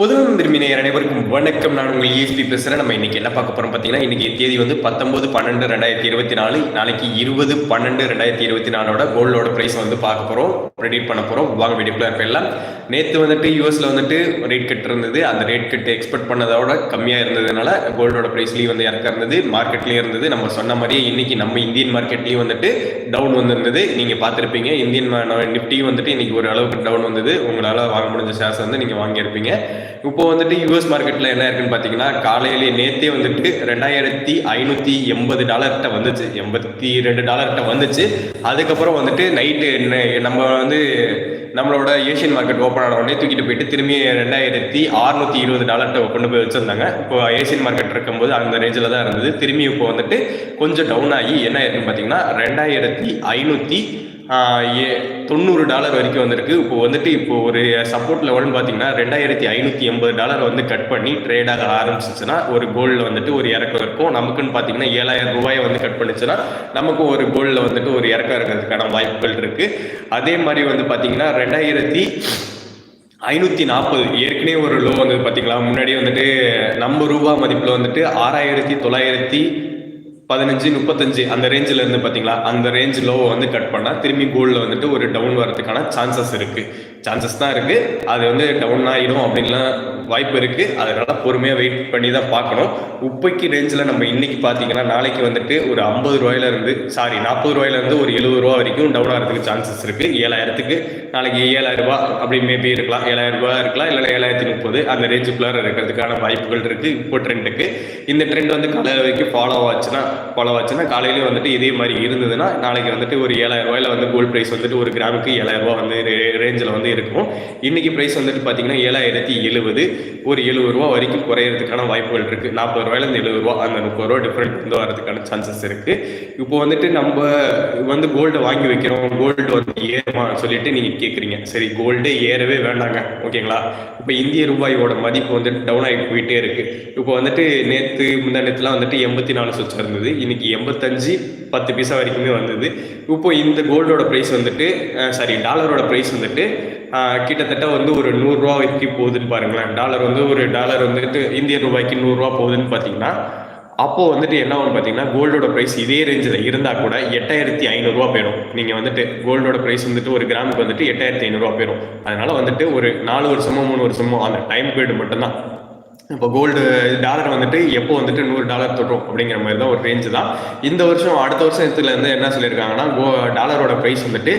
பொதுநலம் விரும்பினர் அனைவருக்கும் வணக்கம். நான் உங்கள் இஎஸ்பி பேசுகிறேன் நம்ம இன்னைக்கு என்ன பார்க்க போறோம் பார்த்தீங்கன்னா இன்னைக்கு தேதி வந்து பத்தொன்பது பன்னெண்டு ரெண்டாயிரத்தி இருபத்தி நாலு. நாளைக்கு இருபது பன்னெண்டு ரெண்டாயிரத்தி இருபத்தி நாலோட கோல்டோட ப்ரைஸ் வந்து பார்க்க போகிறோம் ரெடிட் பண்ண போகிறோம் வாங்க வீடியோக்குள்ள போயிடலாம். நேற்று வந்துட்டு யூஎஸ்ல வந்துட்டு ரேட் கட் இருந்தது. அந்த ரேட் கட் எக்ஸ்பெக்ட் பண்ணதோட கம்மியாக இருந்ததுனால கோல்டோட ப்ரைஸ்லேயும் வந்து இறக்க இருந்தது. மார்க்கெட்லேயும் இருந்தது. நம்ம சொன்ன மாதிரியே இன்னைக்கு நம்ம இந்தியன் மார்க்கெட்லேயும் வந்துட்டு டவுன் வந்திருந்தது. நீங்கள் பார்த்துருப்பீங்க இந்தியன் நிஃப்டியும் வந்துட்டு இன்னைக்கு ஒரு அளவுக்கு டவுன் வந்தது. உங்களால் வாங்க முடிஞ்ச ஷேர்ஸ் வந்து நீங்கள் வாங்கியிருப்பீங்க. இப்போ வந்துட்டு யூஎஸ் மார்க்கெட்டில் என்ன இருக்குன்னு பார்த்தீங்கன்னா காலையிலே நேத்தே வந்துட்டு ரெண்டாயிரத்தி ஐநூற்றி எண்பது டாலர்கிட்ட வந்துச்சு. எண்பத்தி ரெண்டு டாலர்கிட்ட வந்துச்சு. அதுக்கப்புறம் வந்துட்டு நைட்டு நம்ம வந்து நம்மளோட ஏஷியன் மார்க்கெட் ஓப்பன் ஆன உடனே தூக்கிட்டு போயிட்டு திரும்பி ரெண்டாயிரத்தி அறுநூத்தி இருபது டாலர்கிட்ட கொண்டு போய் வச்சிருந்தாங்க. இப்போ ஏஷியன் மார்க்கெட் இருக்கும்போது அந்த ரேஞ்சில் தான் இருந்தது. திரும்பி இப்போ வந்துட்டு கொஞ்சம் டவுன் ஆகி என்ன ஆயிருக்குன்னு பார்த்தீங்கன்னா ரெண்டாயிரத்தி ஐநூற்றி தொண்ணூறு டாலர் வரைக்கும் வந்திருக்கு. இப்போ வந்துட்டு இப்போ ஒரு சப்போர்ட் லெவல்னு பார்த்தீங்கன்னா ரெண்டாயிரத்தி ஐநூற்றி எண்பது டாலர் வந்து கட் பண்ணி ட்ரேடாக ஆரம்பிச்சிச்சுன்னா ஒரு கோல்டில் வந்துட்டு ஒரு இறக்கம் இருக்கும். நமக்குன்னு பார்த்தீங்கன்னா ஏழாயிரம் ரூபாயை வந்து கட் பண்ணிச்சுன்னா நமக்கும் ஒரு கோல்டில் வந்துட்டு ஒரு இறக்கம் இருக்கிறதுக்கான வாய்ப்புகள் இருக்குது அதே மாதிரி வந்து பார்த்தீங்கன்னா ரெண்டாயிரத்தி ஐநூற்றி நாற்பது ஏற்கனவே ஒரு லோ வந்து பார்த்தீங்களா முன்னாடி வந்துட்டு நம்ம ரூபா மதிப்பில் வந்துட்டு ஆறாயிரத்தி தொள்ளாயிரத்தி பதினஞ்சு முப்பத்தஞ்சு அந்த ரேஞ்சில் இருந்து பார்த்தீங்களா அந்த ரேஞ்ச் லோவை வந்து கட் பண்ணால் திரும்பி கோல்டில் வந்துட்டு ஒரு டவுன் வரதுக்கான சான்சஸ் இருக்குது சான்சஸ் தான் இருக்குது அது வந்து டவுன் ஆகிடும் அப்படின்லாம் வாய்ப்பு இருக்குது அதனால பொறுமையாக வெயிட் பண்ணி தான் பார்க்கணும் உப்பைக்கு ரேஞ்சில் நம்ம இன்னைக்கு பார்த்தீங்கன்னா நாளைக்கு வந்துட்டு ஒரு ஐம்பது ரூபாயிலேருந்து சாரி நாற்பது ரூபாயிலேருந்து ஒரு எழுபது ரூபா வரைக்கும் டவுன் ஆகிறதுக்கு சான்சஸ் இருக்குது ஏழாயிரத்துக்கு நாளைக்கு ஏழாயிரம் ரூபாய் அப்படி மேபி இருக்கலாம். ஏழாயிரம் ரூபாய் இருக்கலாம். இல்லை ஏழாயிரத்தி முப்பது அந்த ரேஞ்சுக்குள்ளார இருக்கிறதுக்கான வாய்ப்புகள் இருக்குது இப்போ ட்ரெண்டுக்கு இந்த ட்ரெண்ட் வந்து காலையில் வரைக்கும் ஃபாலோ ஆச்சுன்னா ஃபாலோ ஆச்சுன்னா காலையிலேயே வந்துட்டு இதே மாதிரி இருந்ததுன்னா நாளைக்கு வந்துட்டு ஒரு ஏழாயிரம் ரூபாயில வந்து கோல்டு ப்ரைஸ் வந்துட்டு ஒரு கிராமுக்கு ஏழாயிரம் ரூபாய் வந்து ரேஞ்சில் வந்து இருக்கும். இன்னைக்கு ப்ரைஸ் வந்துட்டு பார்த்தீங்கன்னா ஏழாயிரத்தி எழுபது ஒரு எழுபது ரூபா வரைக்கும் குறையிறதுக்கான வாய்ப்புகள் இருக்குது நாற்பது ரூபாயிலேருந்து எழுபது ரூபா அந்த முப்பது ரூபா டிஃப்ரெண்ட் வந்து வரதுக்கான சான்சஸ் இருக்குது இப்போ வந்துட்டு நம்ம வந்து கோல்டு வாங்கி வைக்கிறோம். கோல்டு வந்து ஏறுமா சொல்லிட்டு நீங்கள் கேட்குறீங்க சரி கோல்டே ஏறவே வேண்டாங்க. ஓகேங்களா? இப்போ இந்திய ரூபாயோட மதிப்பு வந்துட்டு டவுன் ஆகி போயிட்டே இருக்கு. இப்போ வந்துட்டு நேற்று முந்தா நேற்றுலாம் வந்துட்டு எண்பத்தி நாலு சொச்சா இருந்தது. இன்னைக்கு எண்பத்தஞ்சு பத்து பைசா வரைக்குமே வந்தது. இப்போ இந்த கோல்டோட ப்ரைஸ் வந்துட்டு சாரி டாலரோட ப்ரைஸ் வந்துட்டு கிட்டத்தட்ட வந்து ஒரு நூறுரூவா வரைக்கும் போகுதுன்னு பாருங்களேன். டாலர் வந்து ஒரு டாலர் வந்துட்டு இந்திய ரூபாய்க்கு நூறுரூவா போகுதுன்னு பார்த்தீங்கன்னா அப்போது வந்துட்டு என்ன ஆகும் பார்த்தீங்கன்னா கோல்டோட ப்ரைஸ் இதே ரேஞ்சில் இருந்தால் கூட எட்டாயிரத்தி ஐநூறுரூவா போயிடும். நீங்கள் வந்துட்டு கோல்டோட ப்ரைஸ் வந்துட்டு ஒரு கிராமுக்கு வந்துட்டு எட்டாயிரத்தி ஐநூறுரூவா போயிடும். அதனால் வந்துட்டு ஒரு நாலு வருஷமோ மூணு வருஷமோ அந்த டைம் பீரியட் மட்டும்தான். இப்போ கோல்டு டாலர் வந்துட்டு எப்போ வந்துட்டு நூறு டாலர் தொட்டும் அப்படிங்கிற மாதிரி தான் ஒரு ரேஞ்சு தான். இந்த வருஷம் அடுத்த வருஷத்துல இருந்து என்ன சொல்லியிருக்காங்கன்னா கோ டாலரோட ப்ரைஸ் வந்துட்டு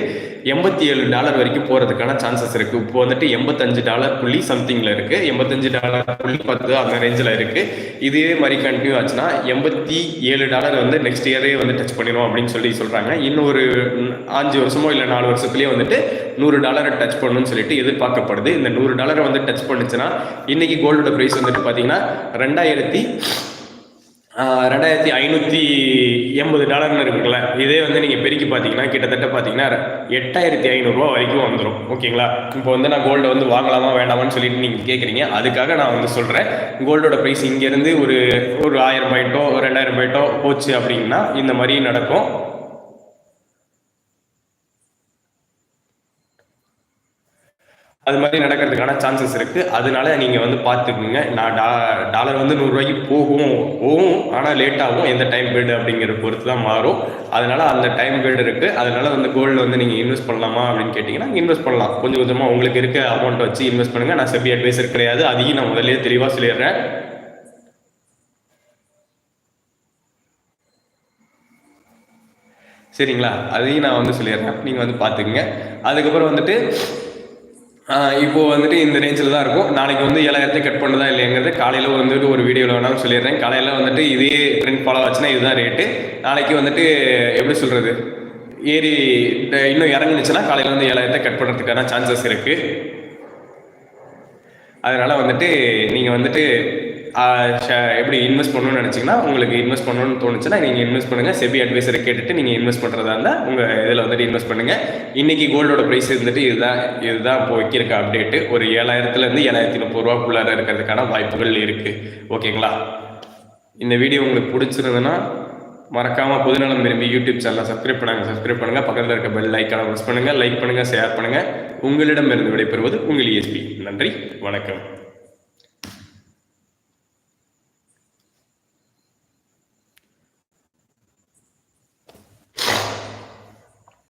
எண்பத்தி ஏழு டாலர் வரைக்கும் போகிறதுக்கான சான்சஸ் இருக்குது இப்போ வந்துட்டு எண்பத்தஞ்சு டாலர் புள்ளி சம்திங்கில் இருக்குது எண்பத்தஞ்சு டாலர் புள்ளி பத்து அந்த ரேஞ்சில் இருக்குது இதே மாதிரி கண்டினியூ ஆச்சுன்னா எண்பத்தி ஏழு டாலர் வந்து நெக்ஸ்ட் இயரே வந்து டச் பண்ணிடும் அப்படின்னு சொல்லி சொல்கிறாங்க இன்னும் ஒரு அஞ்சு வருஷமோ இல்லை நாலு வருஷத்துலேயே வந்துட்டு நூறு டாலரை டச் பண்ணணும்னு சொல்லிட்டு எதிர்பார்க்கப்படுது. இந்த நூறு டாலரை வந்து டச் பண்ணுச்சுன்னா இன்னைக்கு கோல்டோட ப்ரைஸ் வந்துட்டு பார்த்தீங்கன்னா ரெண்டாயிரத்தி ரெண்டாயிரத்தி ஐநூற்றி எண்பது டாலர்னு இருக்குல்ல இதே வந்து நீங்கள் பெருக்கி பார்த்தீங்கன்னா கிட்டத்தட்ட பார்த்தீங்கன்னா எட்டாயிரத்தி ஐநூறுரூவா வரைக்கும் வந்துடும் ஓகேங்களா? இப்போ வந்து நான் கோல்டை வந்து வாங்கலாமா வேண்டாமான்னு சொல்லிட்டு நீங்கள் கேட்குறீங்க அதுக்காக நான் வந்து சொல்கிறேன் கோல்டோட ப்ரைஸ் இங்கேருந்து ஒரு ஒரு ஆயிரம் பாயிண்ட்டோ ரெண்டாயிரம் பாயிட்டோ போச்சு அப்படின்னா இந்த மாதிரி நடக்கும். அது மாதிரி நடக்கிறதுக்கான சான்சஸ் இருக்குது அதனால நீங்கள் வந்து பார்த்துக்குங்க. நான் டா டாலர் வந்து நூறுரூவாய்க்கு போகும் போகும். ஆனால் லேட் ஆகும். எந்த டைம் பீரியட் அப்படிங்கிற பொறுத்து தான் மாறும். அதனால அந்த டைம் பீரியட் இருக்குது அதனால வந்து கோல்டு வந்து நீங்கள் இன்வெஸ்ட் பண்ணலாமா அப்படின்னு கேட்டிங்கன்னா இன்வெஸ்ட் பண்ணலாம். கொஞ்சம் கொஞ்சமாக உங்களுக்கு இருக்க அமௌண்ட் வச்சு இன்வெஸ்ட் பண்ணுங்கள் நான் செபி அட்வைசர் கிடையாது. அதையும் நான் முதலே தெளிவாக சொல்லிடுறேன். சரிங்களா? அதையும் நான் வந்து சொல்லிடுறேன். நீங்கள் வந்து பார்த்துக்குங்க. அதுக்கப்புறம் வந்துட்டு இப்போ வந்துட்டு இந்த ரேஞ்சில் தான் இருக்கும். நாளைக்கு வந்து ஏழாயிரத்தை கட் பண்ணுதா இல்லைங்கிறது காலையில் வந்துட்டு ஒரு வீடியோவில் வேணாலும் சொல்லிடுறேன். காலையில் வந்துட்டு இதே ட்ரெண்ட் ஃபாலோ ஆச்சுன்னா இதுதான் ரேட்டு நாளைக்கு வந்துட்டு எப்படி சொல்கிறது ஏறி இன்னும் இறங்குனுச்சுன்னா காலையில் வந்து ஏழாயிரத்தை கட் பண்ணுறதுக்கான சான்சஸ் இருக்குது அதனால் வந்துட்டு நீங்கள் வந்துட்டு எப்படி இன்வெஸ்ட் பண்ணணும்னு நினச்சிங்கன்னா உங்களுக்கு இன்வெஸ்ட் பண்ணணும்னு தோணுச்சுன்னா நீங்கள் இன்வெஸ்ட் பண்ணுங்கள் செபி அட்வைசரை கேட்டுட்டு நீங்கள் இன்வெஸ்ட் பண்ணுறதா இருந்தால் உங்கள் இதில் வந்துட்டு இன்வெஸ்ட் பண்ணுங்கள் இன்றைக்கி கோல்டோட ப்ரைஸ் இருந்துட்டு இதுதான் இதுதான் இப்போ வைக்கிறக்க அப்டேட்டு ஒரு ஏழாயிரத்துலேருந்து ஏழாயிரத்தி முப்பது ரூபாக்குள்ளார இருக்கிறதுக்கான வாய்ப்புகள் இருக்குது ஓகேங்களா? இந்த வீடியோ உங்களுக்கு பிடிச்சிருந்ததுன்னா மறக்காமல் பொதுநலம் விரும்பி யூடியூப் சேனலை சப்ஸ்கிரைப் பண்ணுங்கள் சப்ஸ்கிரைப் பண்ணுங்கள் பக்கத்தில் இருக்க பெல் ஐக்கான ப்ரெஸ் பண்ணுங்கள் லைக் பண்ணுங்கள் ஷேர் பண்ணுங்கள் உங்களிடம் இருந்து விடைபெறுவது உங்கள் இஎஸ்பி நன்றி. வணக்கம்.